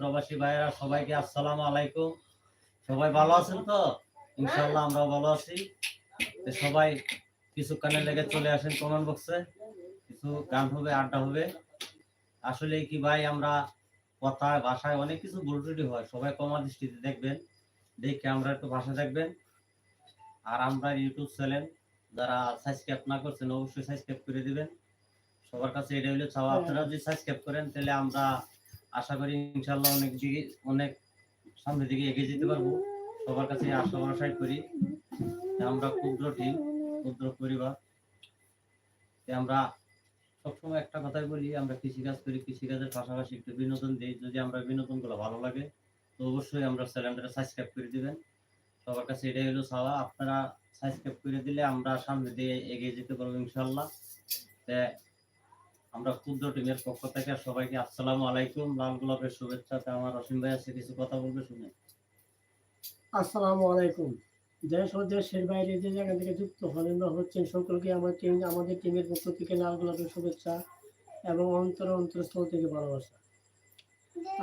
প্রবাসী ভাইয়েরা, সবাইকে আসসালামু আলাইকুম। সবাই ভালো আছেন তো? ইনশাল্লাহ আমরাও ভালো আছি। সবাই কিছু কানে লেগে চলে আসেন কমেন্ট বক্সে কিছু গান হবে, আড্ডা হবে। আসলে কি ভাই, আমরা কথায় ভাষায় অনেক কিছু ভুল হয়। সবাই কমা দৃষ্টিতে দেখবেন। দেখে আমরা একটু ভাষা দেখবেন। আর আমরা ইউটিউব চ্যানেল যারা সাবস্ক্রাইব না করছেন, অবশ্যই সাবস্ক্রাইব করে দিবেন। সবার কাছে এটা হলো আপনারা যদি সাবস্ক্রাইব করেন, তাহলে আমরা আশা করি ইনশাল্লাহ অনেক দিকে, অনেক সামনের দিকে এগিয়ে যেতে পারব। সবার কাছে আশা ভরসাই করি আমরা ক্ষুদ্র টিম, ক্ষুদ্র পরিবার আমরা সবসময় একটা কথাই বলি, আমরা কৃষিকাজ করি, কৃষিকাজের পাশাপাশি একটু বিনোদন দিই। যদি আমরা বিনোদনগুলো ভালো লাগে, তো অবশ্যই আমরা চ্যানেলটা সাবস্ক্রাইব করে দিবেন। সবার কাছে এটাই হলো চাওয়া আপনারা সাবস্ক্রাইব করে দিলে আমরা সামনে দিয়ে এগিয়ে যেতে পারব ইনশাল্লাহ আমরা ক্ষুদ্র টিমের পক্ষ থেকে সবাইকে আসসালামু আলাইকুম। লাল গোলাপের শুভেচ্ছাতে আমার অসীম ভাই আছে কিছু কথা বলবে শুনে। আসসালামু আলাইকুম। দেশ ও দেশের বাইরে যে জায়গা থেকে যুক্ত হলেন বা হচ্ছেন সকলকে আমার টিম, আমাদের টিমের পক্ষ থেকে লাল গোলাপের শুভেচ্ছা এবং অন্তর অন্তরস্থল থেকে ভালোবাসা।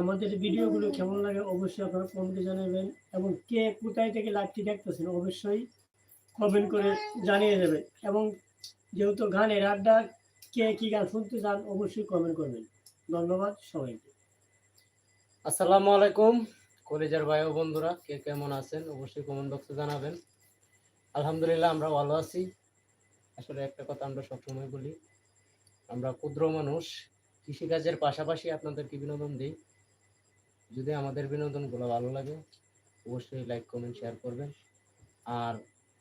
আমাদের ভিডিওগুলো কেমন লাগে অবশ্যই আপনারা কমেন্টে জানাবেন এবং কে কোথায় থেকে লাইভটি দেখতেছেন অবশ্যই কমেন্ট করে জানিয়ে দেবেন। এবং যেহেতু গানের আড্ডা কে কি গান শুনতে চান অবশ্যই কমেন্ট করবেন। ধন্যবাদ সবাইকে। আসসালামু আলাইকুম, কলেজের ভাই ও বন্ধুরা, কে কেমন আছেন অবশ্যই কমেন্ট বক্সে জানাবেন। আলহামদুলিল্লাহ আমরা ভালো আছি। আসলে একটা কথা আমরা সবসময় বলি, আমরা ক্ষুদ্র মানুষ, কৃষিকাজের পাশাপাশি আপনাদেরকে বিনোদন দিই। যদি আমাদের বিনোদনগুলো ভালো লাগে, অবশ্যই লাইক কমেন্ট শেয়ার করবেন। আর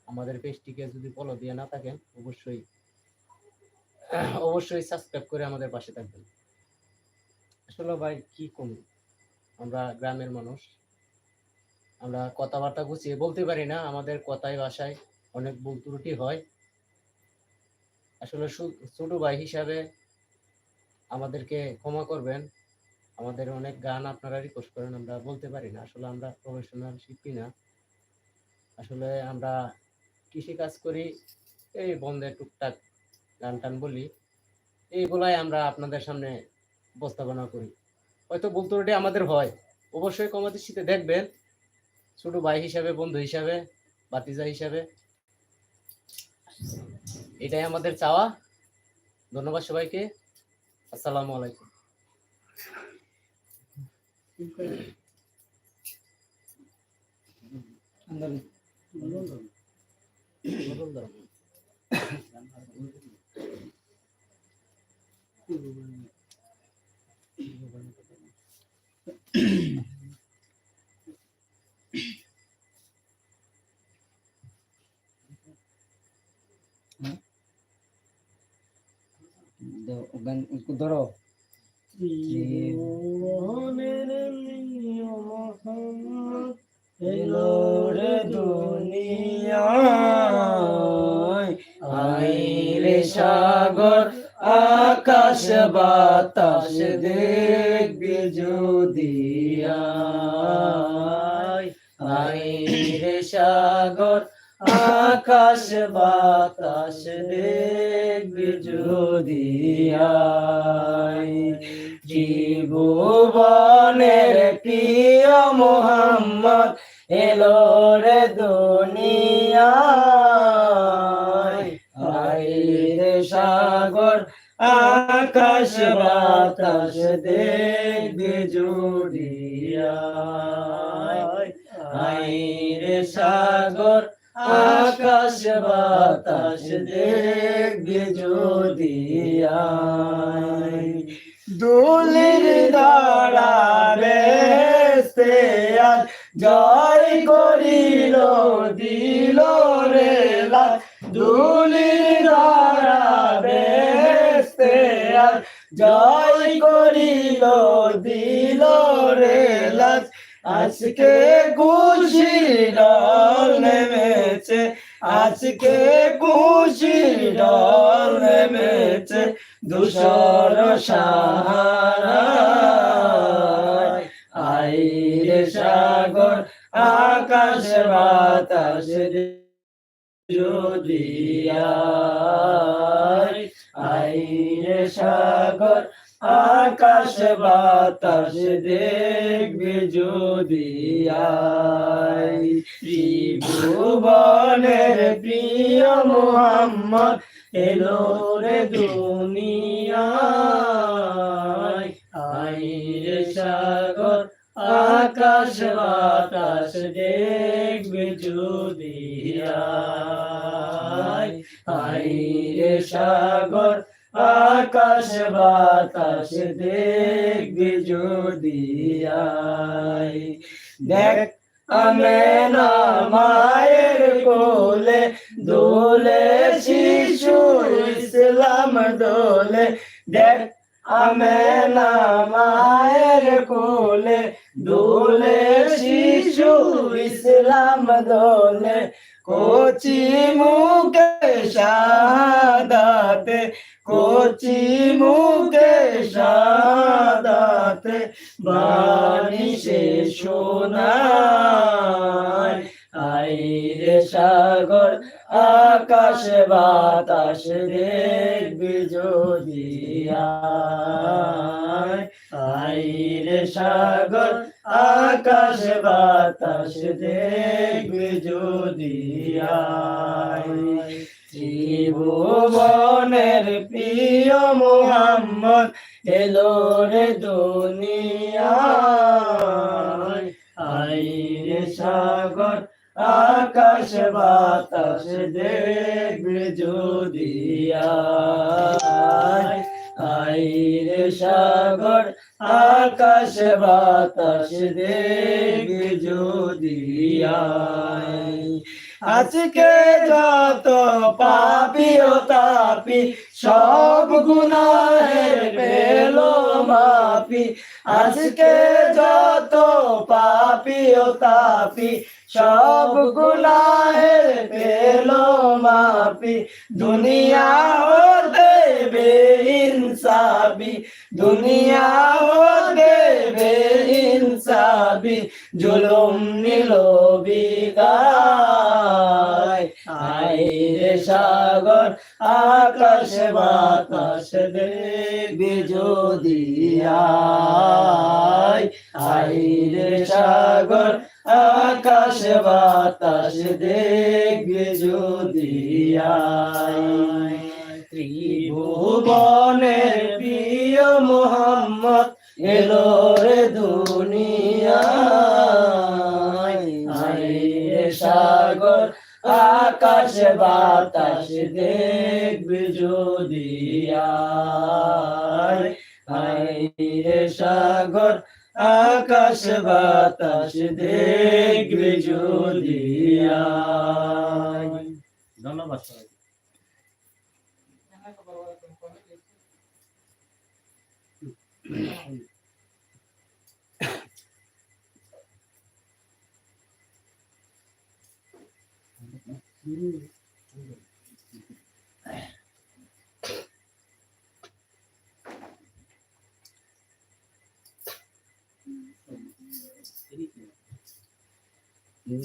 আমাদের পেজটিকে যদি ফলো দিয়ে না থাকেন, অবশ্যই অবশ্যই সাবস্ক্রাইব করে আমাদের পাশে থাকবেন। আসলে ভাই, কি কমি আমরা গ্রামের মানুষ। আমরা কথাবার্তা গুছিয়ে, বলতে পারি না, আমাদের কথায় ভাষায় অনেক ভুল ত্রুটি হয়। আসলে ছোট ভাই হিসাবে আমাদেরকে ক্ষমা করবেন। আমাদের অনেক গান আপনারা রিকোয়েস্ট করেন, আমরা বলতে পারি না। আসলে আমরা প্রফেশনাল শিল্পী না। আসলে আমরা কৃষি কাজ করি, এই বন্ধে টুকটাক গান টান বলি এইগুলাই আমরা আপনাদের সামনে উপস্থাপনা করি। হয়তো ভুল ত্রুটি আমাদের হয় অবশ্যই কমাদৃষ্টিতে দেখবেন। ছোট ভাই হিসাবে বন্ধু হিসাবে বাতিজা হিসাবে। এটাই আমাদের চাওয়া। ধন্যবাদ সবাইকে। আসসালামু আলাইকুম। ধরো জীবনের সাগর, আকাশ, বাতাস দেখবি যদি আই রে সাগর, আকাশ, বাতাস দেখবি যদি আয়। জীবনের প্রিয় মোহাম্মদ, এলো রে দুনিয়ায় বাতাস দেখবে জুড়িয়ায়। আই রে সাগর, আকাশ, বাতাস দেখবে যদি দুলির বেস্তে জয় করিল, দিল রে লাল দুলির বেস্তে আজ জয় করিল দিল রে লাল আজকে খুশি ডল নেমেছে। আজকে খুশি ডল নেমেছে দুশর সাহারা আইরে সাগর, আকাশ, বাতাস যদি আইরে সাগর, আকাশ বাতাস দেখবে যদি ত্রিভুবনের প্রিয় মোহাম্মদ এলো রে দুনিয়ায় আই রে সাগর আকাশ বাতাস দেখবে যদি আই আই রে সাগর আকাশ বাতাস দেখবে যদি দেখ আমেনা মায়ের কোলে, দোলে শিশু ইসলাম দোলে। দেখ আমেনা মায়ের কোলে দোলে শিশু ইসলাম দোলে, কোচি মুখে শাহাদাতে কোচি মুখে শাহাদাতে বাণী সে শোনায়। আই রে সাগর, আকাশ বাতাস দেখবি যদি রে সাগর, আকাশ, বাতাস দেখবি যদি ত্রিভুবনের প্রিয় মোহাম্মদ এলো রে দুনিয়ায়। আই সাগর, আকাশ, বাতাস দেখবে যদি আয়। সাগর, আকাশ বাতাস দেখবে যদি আজকে যত পাপি ও তাপি, সব গুনাহের পেল মাপি। আজকে যত পাপি ও তাপি, সব গুনাহের পেল মাপি। দুনিয়া হতে বে ইনসাবি দুনিয়া হতে বে ইনসাবি জুলুম নিল বিদায় আয় রে সাগর, আকাশ বাতাস দেখবি যদি আয়। আয় রে সাগর, আকাশ বাতাস দেখবি যদি আয়। ত্রিভুবনের প্রিয় মোহাম্মদ এলো রে রে সাগর, আকাশ, বাতাস দেখবি যদি রে সাগর, আকাশ, বাতাস দেখবি যদি ধন্যবাদ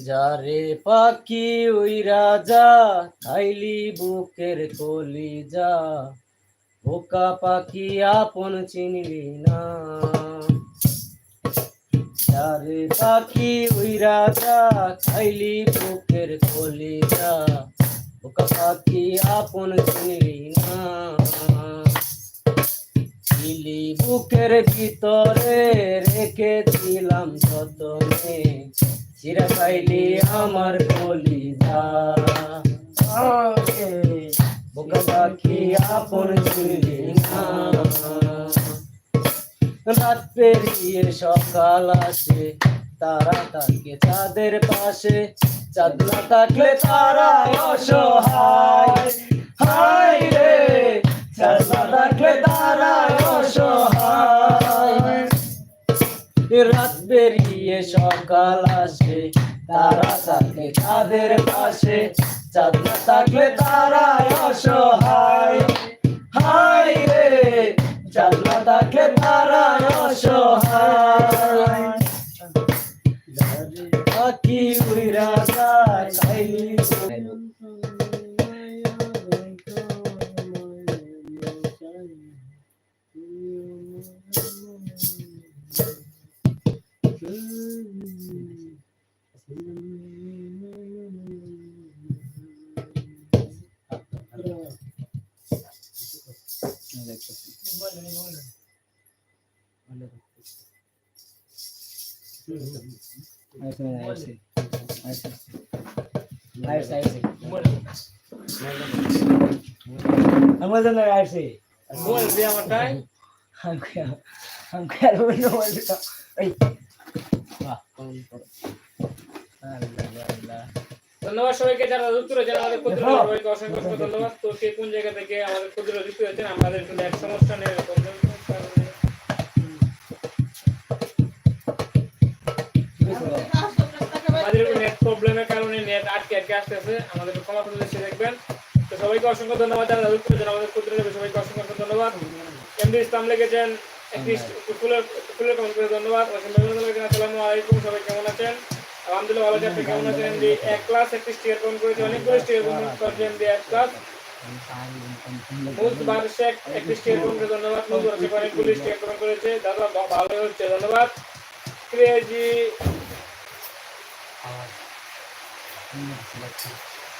যারে পাখি ওই রাজা খাইলি বুকের কলি যা বোকা পাখি আপন চিনলি না। যারে পাখি ওই রাজা খাইলি বুকের কলি যা বোকা পাখি আপন চিনলি না। চিলি বুকের ভিতরে রেখেছিলাম যতনে চিরা খাইলি আমার কলি যা পাখি আপন চিনলি না সকাল আসে তারা থাকে চাঁদের পাশে। চাঁদ না থাকলে তারা অসহায়। হায় রে চাঁদ থাকলে তারা অসহায়। রাত বেরিয়ে সকাল আসে তারা থাকে তাদের পাশে। চাঁদ থাকলে তারা অসহায়। হায় রে চাঁদ থাকলে তারা অসহায়। কি উইরা আমাদের না আসছে মোবাইল আমারটাই আমাকে আমাকে আর অন্য বলতে এই। বাহ কোন করো। আল্লাহ আল্লাহ। ধন্যবাদ সবাইকে যারা যুক্ত রয়েছেন আমাদের ক্ষুদ্র সবাইকে অসংখ্য অসংখ্য ধন্যবাদ। তো কে কোন জায়গা থেকে আমাদের ক্ষুদ্র যুক্ত হয়েছেন আমাদের এক সমস্যা নেই আমাদের নেট প্রবলেমের কারণে নেট আটকে আটকে আসতেছে আমাদের ক্ষমা করে সবাইকে অসংখ্য ধন্যবাদ যারা আমাদের ক্ষুদ্র সবাইকে অসংখ্য অসংখ্য ধন্যবাদ। এমডি ইসলাম লিখেছেন একটি ফুলের ফুলের কমেন্ট করে ধন্যবাদ। আসসালামু আলাইকুম সবাই কেমন আছেন? আলহামদুলিল্লাহ ভালো কেমন আছেন? এমডি এক ক্লাস একটি স্টিয়ার কমেন্ট করেছে। অনেকগুলো স্টিয়ার কমেন্ট করেছে এমডি এক ক্লাস। মুজ বাদশেখ একটি স্টিয়ার কমেন্ট করে ধন্যবাদ। মুজ রসিক অনেকগুলো স্টিয়ার কমেন্ট করেছে। দাদা ভালো হচ্ছে। ধন্যবাদ।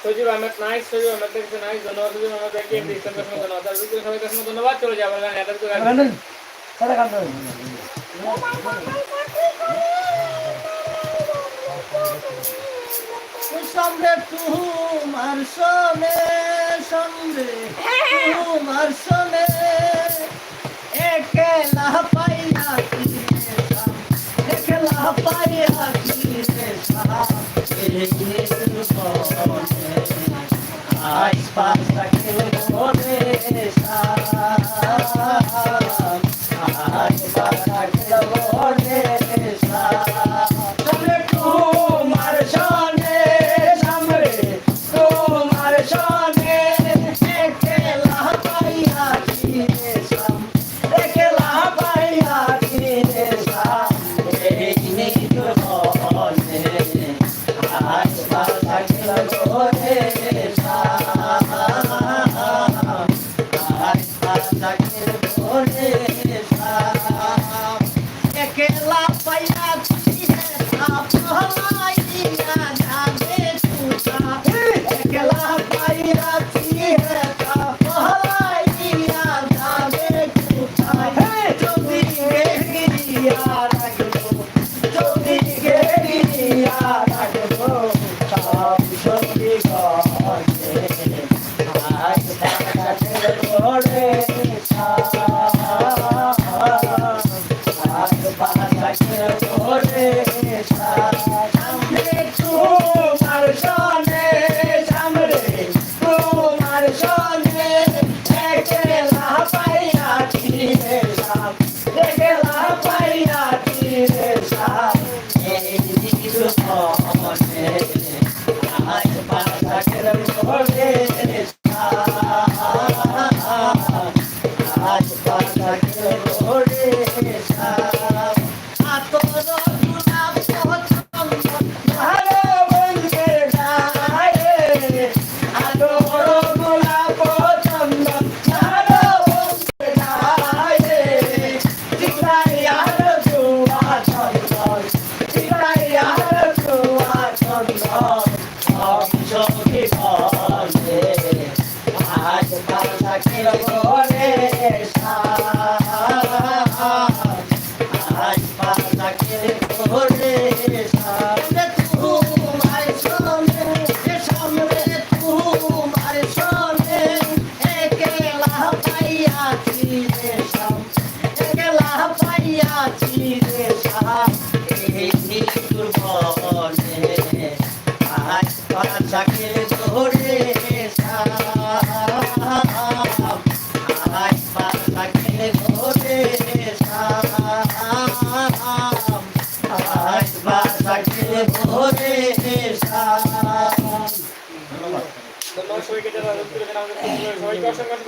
সজিব আহমেদ নাইস সজিব আহমেদ দেখছে নাইস ধন্যবাদ সজিব আহমেদ দেখে এমডি ইসলামকে অসংখ্য ধন্যবাদ। আর বিপুল সবাইকে অসংখ্য ধন্যবাদ চলে যাব গান এটা তো গান সারা কাম সঙ্গে তোমার সনে সঙ্গে তোমার সনে একলা পাইয়া কি রে সাম, একলা পাইয়া কি রে সাম, এই জীবনে আজ পাশাকে আজ পাশাকে বলে একলা পাইয়া ছিলে সাম এই দুর্বনে আজ পাশাকে ধরে আজ পাশাকে ধরে আজ পাশাকে ধরে ধন্যবাদ। সবাইকে যারা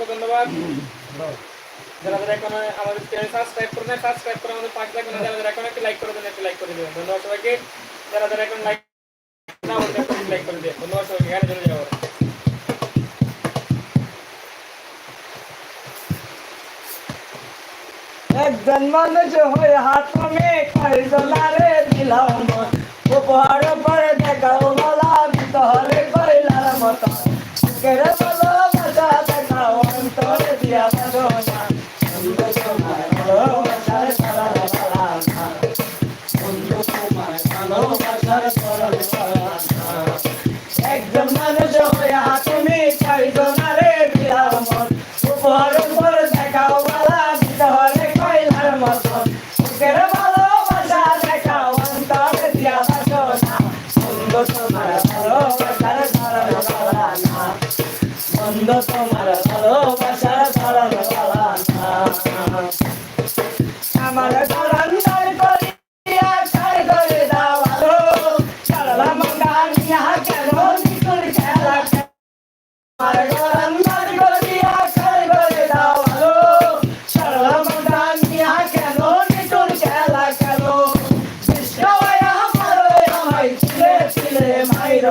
ধন্যবাদ। যারা যারা এখন আমাদের চ্যানেল সাবস্ক্রাইব করে নেয় সাবস্ক্রাইব করে আমাদের পাশে থাকবেন যারা যারা এখন একটি লাইক করে দেন একটি লাইক করে দেবেন ধন্যবাদ সবাইকে যারা যারা এখন লাইক না বলতে লাইক করে দেবেন ধন্যবাদ সবাইকে এখানে চলে যাব একজন মানুষ হয়ে হাত মে কার দোলারে দিলাম মন উপহার পরে দেখাও মালা ভিতরে কইলার মতো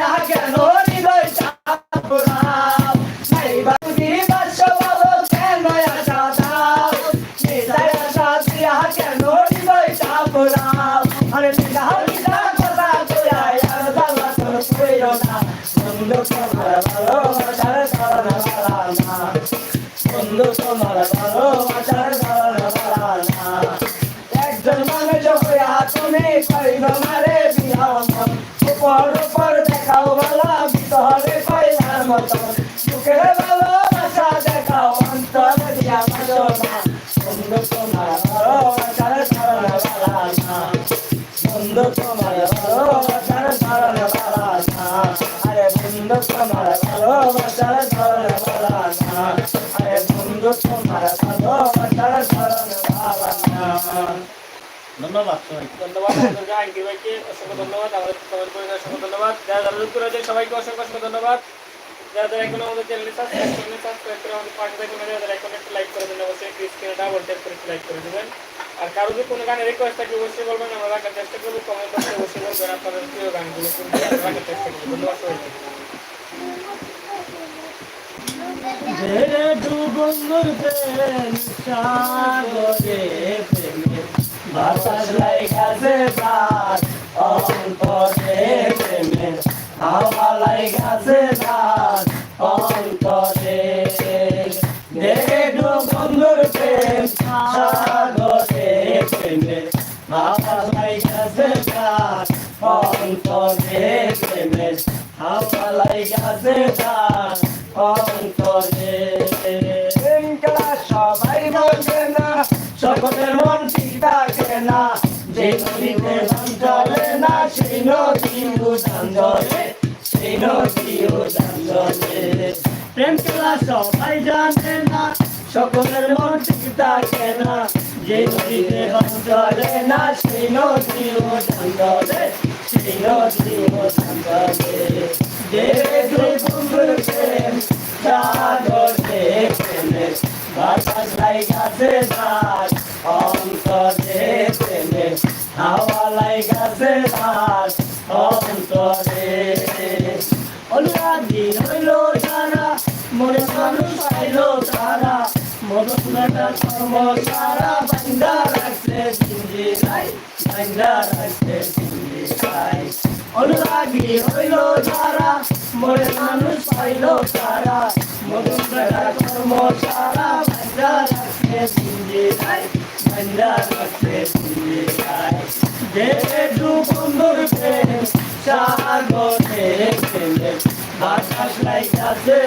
আশা বুকের ভালোবাসা দেখাও অন্তর দিয়া বাসো না বন্ধু তোমার ভালোবাসার ধারণা বালা না বন্ধু তোমার ভালোবাসার ধারণা বালা না আরে ধন্যবাদ সবাইকে। ধন্যবাদ আঙ্কির ভাইকে অসংখ্য ধন্যবাদ করে ধন্যবাদ। যারা যুক্ত সবাইকে অসংখ্য ধন্যবাদ। যারা যারা এখনও আমাদের চ্যানেলটি সাবস্ক্রাইব করেন সাবস্ক্রাইব করে আমাদের পাশে থাকুন যারা যারা এখন একটু লাইক করে দেন অবশ্যই স্ক্রিনে ডাবল ট্যাপ করে লাইক করে দেবেন। আর কারও যদি কোনো গানের রিকোয়েস্ট থাকে, অবশ্যই বলবেন, আমরা রাখার চেষ্টা করব কমেন্ট বক্সে অবশ্যই বলবেন, আপনাদের প্রিয় গানগুলো আমরা রাখার চেষ্টা করব। ধন্যবাদ সবাইকে। রে ডুবঙ্গুর প্রেম, সাগরে প্রেমে, বাতাস লাইগাছে প্রাণ অন্তরে প্রেমে। হাওয়া লাইগাছে প্রাণ অন্তরে দেখে বন্ধুর প্রেম, সাগরে প্রেমে। বাতাস লাইগাছে প্রাণ অন্তরে প্রেমে। হাওয়া লাইগাছে প্রাণ অন্তরে প্রেম খেলা সবাই বলবে না, সকলের মন ঠিক থাকে না। চলে না সেই নদী উদান জলে সেই নদী উদান জলে প্রেম খেলা সবাই জানে না সকলের মন ঠিক থাকে না যে নদীতে চলে না সেই নদী উদান জলে সেই নদী উদান জলে যে দুই বন্ধুর প্রেম সাগরে প্রেমে বাতাস লাইগাছে ধার অন্তরে প্রেমে হাওয়া লাইগাছে ধার অন্তরে অনুরাগী হইল যারা মনে মানুষ পাইল তারা। মধুরাটা কর্ম সারা বান্দা রাখছে জিঞ্জি রাই বান্দা রাখছে জিঞ্জি রাই অনুরাগী হইল যারা মনে মানুষ পাইল তারা। মধুরাটা কর্ম সারা বান্দা রাখছে জিঞ্জি রাই বান্দা রাখছে জিঞ্জি রাই যে দু বন্ধুর প্রেম সাগরে প্রেমে বাতাস লাইগাছে